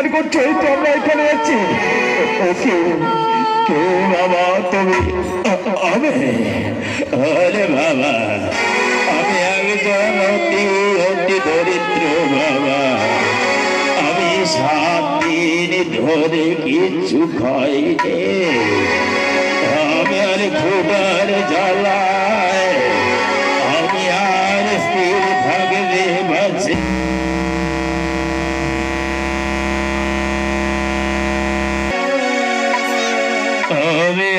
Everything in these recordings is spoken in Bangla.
চিৎকার করছ, তো আমরা এখানে আছি। বাবা, তুমি? আমি। আরে বাবা, আমি একজন অতি অতি দরিদ্র বাবা। আমি সাত দিন ধরে কিছু খাইনি। আমি আর জ্বালায় বাবা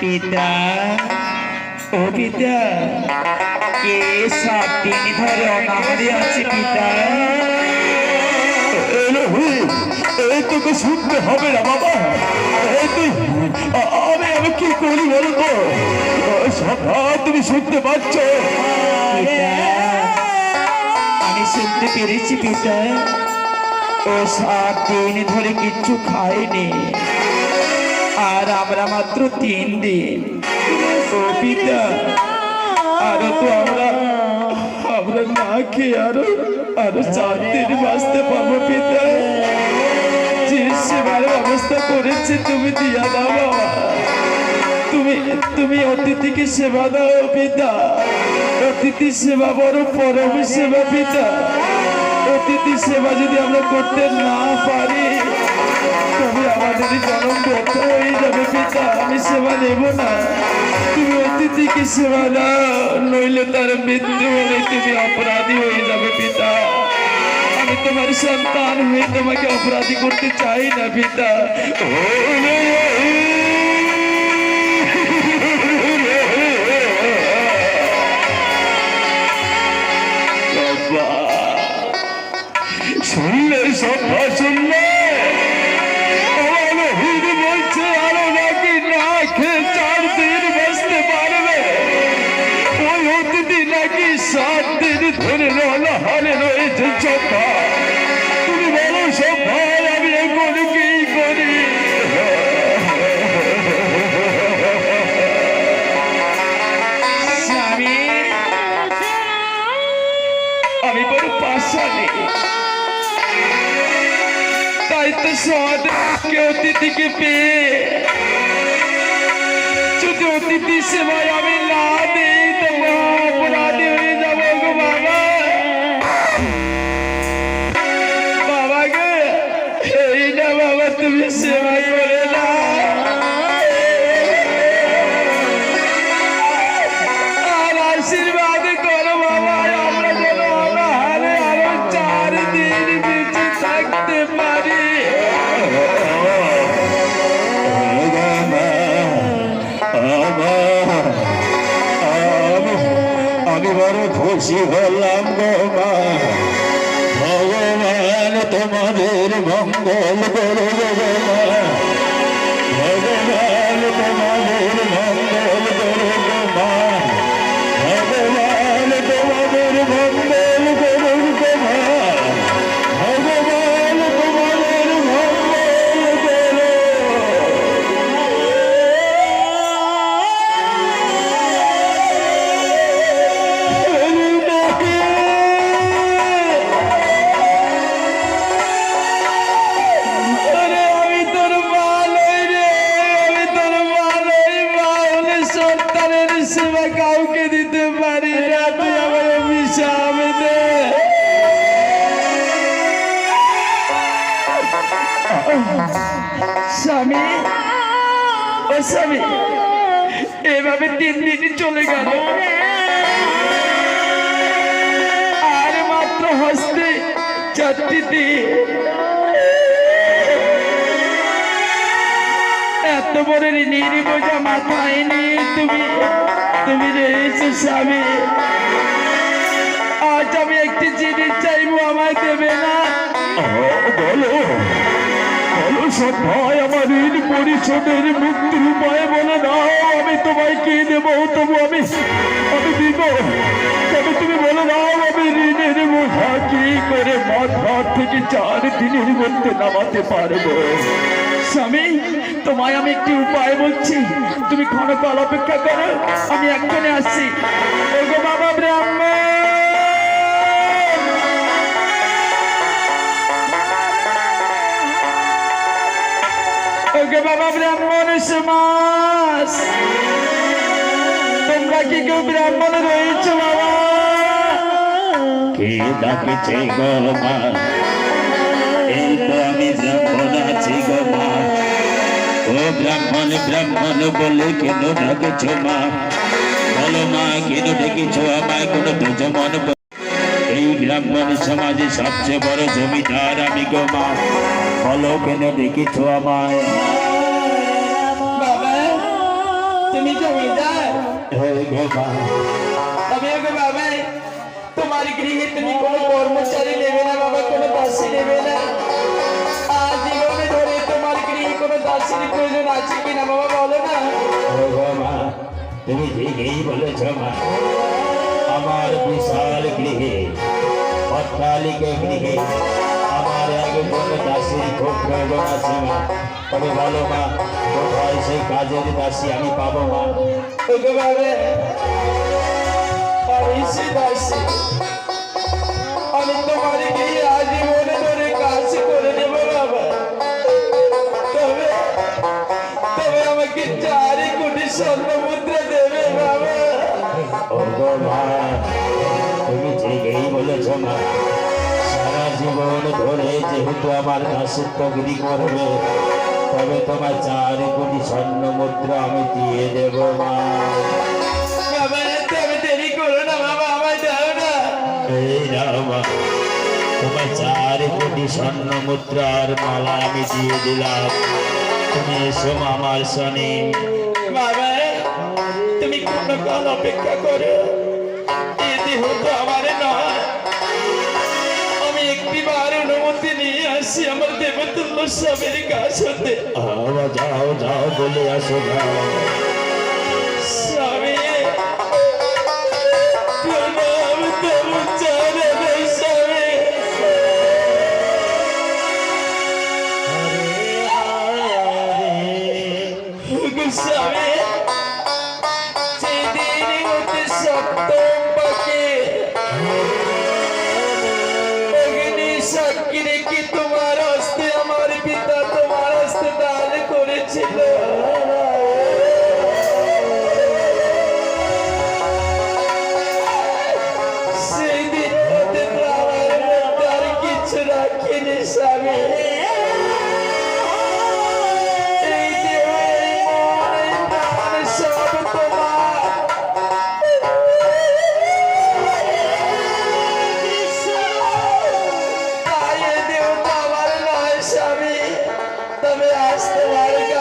পিতা ও পিতা কে সাত দিন ধরে অনাহারে আছে পিতা। এই তোকে শুনতে হবে না বাবা। আমি আমি কি করি বলো তো সভা তুমি শুনতে পাচ্ছ। আমি শুনতে পেরেছি পিতা ও সাত দিন ধরে কিচ্ছু খায়নি। আর আমরা মাত্র তিন দিন। ও পিতা আরও তো আমরা আমরা না খেয়ে আরও আরও চার দিন বাঁচতে পারব পিতা যে সেবার ব্যবস্থা করেছে তুমি দিয়া দাও। তুমি অতিথিকে সেবা দাও, পিতা। অতিথি সেবা বড় পরম সেবা, পিতা। অতিথি সেবা যদি আমরা করতে না পারি, তবে আমাদের জনম ব্যর্থ হয়ে যাবে, পিতা। আমি সেবা নেব না। তুমি অতিথিকে সেবা দাও, নইলে তার মৃত্যু হলে তুমি অপরাধী হয়ে যাবে, পিতা। আমি তোমার সন্তান হয়ে তোমাকে অপরাধী করতে চাই না, পিতা। সাত দিন ধরে হারে রয়েছে সভা তুমি বলো সভা আমি এখন কি করি? আমি বড় পাশানি তাই তো সমাজকে অতিথিকে পেয়ে যদি অতিথি সেবায় আমি না দিই তো সেবা করে না আর আশীর্বাদ করো বাবা, আমরা যেন আমরা আমি বড় খুশি হলাম গো মা। তোমাদের মঙ্গল করো স্বামী। এভাবে তিন দিন চলে গেল। আর মাত্র হস্তে চারটি দিন। এত বড় ঋণের বোঝা মাথায় নিয়ে তুমি। তুমি রয়েছো স্বামী। আজ আমি একটি জিনিস চাইব, আমায় দেবে না। বলো। ভাই আমার ঋণ পরিশোধের মুক্তির উপায় বলে দাও। আমি তোমায় কি দেবো? তবু আমি আমি দিব। তবে তুমি বলে দাও, আমি ঋণের বোঝা কি করে মাথা থেকে চার দিনের মধ্যে নামাতে পারব? স্বামী, তোমায় আমি একটি উপায় বলছি। তুমি ক্ষণকাল অপেক্ষা করো। আমি এক্ষণে আসছি। বাবা ব্রাহ্মণ। ওকে বাবা ব্রাহ্মণ সমাস তোমরা কি কেউ ব্রাহ্মণ রয়েছে বাবা? কে ডাকেছে ও ব্রাহ্মণ ব্রাহ্মণ, বলে কেন মা? বলো মা, কেন ডেকেছ কোনো দুজমন এই ব্রাহ্মণ সমাজে সবচেয়ে বড় জমিদার আমি গো মা। বলো কেন ডেকেছ আমায়? গো তবে ওগো বাবা তোমার গৃহে তুমি কোনো কর্মচারী নেবে না বাবা কোনো দাসী নেবে না। জীবনে ধরে তোমার গৃহে কোনো দাসীর প্রয়োজন আছে কিনা বাবা বলো না। গো তুমি ঠিকই বলেছ মা। আমার বিশাল গৃহে অট্টালিকা গৃহে দাসীর খুব প্রয়োজন আছে মা তবে বলো মা কোথায় সেই কাজের দাসী আমি পাবো মা বাবা আমি সে দাসী তোমার গৃহে আজীবনে ধরে কাজ করে নেব বাবা তবে তবে আমাকে চারি কোটি স্বর্ণ মুদ্রা দেবে বাবা তুমি ঠিকই বলেছ মা জীবন ধরে যেহেতু আমার দাসত্বগিরি করবে তবে তোমার চার কোটি স্বর্ণ মুদ্রা আমি দিয়ে দেবো মা তোমার চার কোটি স্বর্ণ মুদ্রার মালা আমি দিয়ে দিলাম তুমি এসো আমার তুমি কাল অপেক্ষা করো আমার নয়। বার অনুমতি নিয়ে আসি আমার দেবতুল্য স্বামীর কাছ। হতে যাও যাও বলে আসো যাও।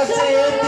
তোমার কাছে এ